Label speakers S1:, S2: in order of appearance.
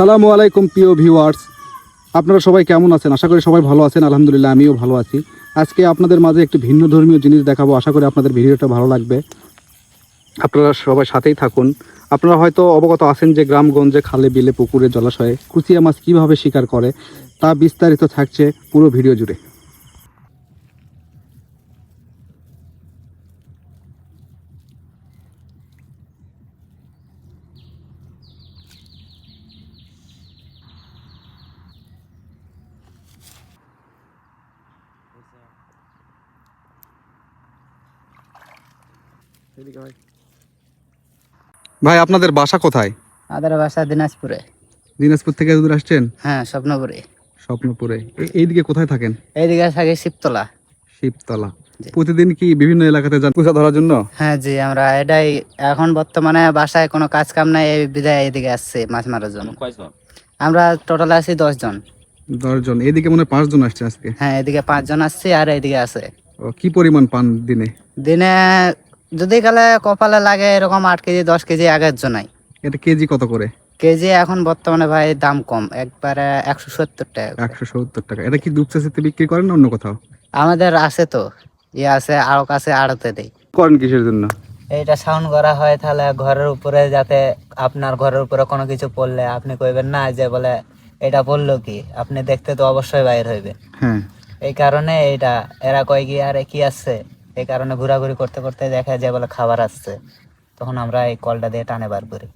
S1: আসসালামু আলাইকুম প্রিয় ভিউয়ার্স। আপনারা সবাই কেমন আছেন? আশা করি সবাই ভালো আছেন। আলহামদুলিল্লাহ, আমিও ভালো আছি। আজকে আপনাদের মাঝে একটি ভিন্ন ধর্মীয় জিনিস দেখাবো। আশা করি আপনাদের ভিডিওটা ভালো লাগবে। আপনারা সবাই সাথেই থাকুন। আপনারা হয়তো অবগত আছেন যে গ্রামগঞ্জে খালে, বিলে, পুকুরে জলাশয়ে কুচিয়া মাছ কীভাবে শিকার করে, তা বিস্তারিত থাকছে পুরো ভিডিও জুড়ে। ভাই। আপনাদের বাসা কোথায়?
S2: আমাদের বাসা দিনাজপুরে।
S1: দিনাজপুর থেকে দূর আসছেন?
S2: হ্যাঁ স্বপ্নপুরে।
S1: স্বপ্নপুরে। এইদিকে কোথায় থাকেন?
S2: এইদিকে থাকে শিবতলা।
S1: শিবতলা। প্রতিদিন কি বিভিন্ন এলাকাতে যান কুচা ধরার জন্য?
S2: হ্যাঁ জি আমরা এটাই এখন বর্তমানে বাসায় কোনো কাজ কাম নাই এই বিদায় এইদিকে আসছে মাছ মারার জন্য। আমরা টোটাল আছি দশ জন
S1: দশ জন এদিকে মনে হয় পাঁচজন আসছে আজকে।
S2: হ্যাঁ এদিকে পাঁচজন আসছে আর এইদিকে আছে।
S1: ও, কি পরিমাণ পান দিনে?
S2: দিনে যদি গেলে কপালে লাগে এরকম আট কেজি দশ কেজি আগের জন্যই।
S1: এটা কেজি কত করে?
S2: কেজি এখন বর্তমানে ভাই দাম কম একবারে একশো সত্তর টাকা
S1: একশো সত্তর টাকা। এটা কি দুপচাচিতে বিক্রি করেন না অন্য কোথাও?
S2: আমাদের আছে তো ইয়ে আছে আরও কাছে আড়তে দেই।
S1: করেন কিসের জন্য?
S2: এইটা সাউন্ড করা হয় তাহলে ঘরের উপরে যাতে আপনার ঘরের উপরে কোনো কিছু পড়লে আপনি কইবেন না যে বলে এটা পড়ল কি? আপনি দেখতে তো অবশ্যই বাইর হইবে
S1: হ্যাঁ।
S2: এই কারণে এটা এরা কয় কি আরে কি আসছে এই কারণে ঘোরাঘুরি করতে করতে দেখা যায় বলে খাবার আসছে। তখন আমরা এই কলটা দিয়ে টানে বার করি।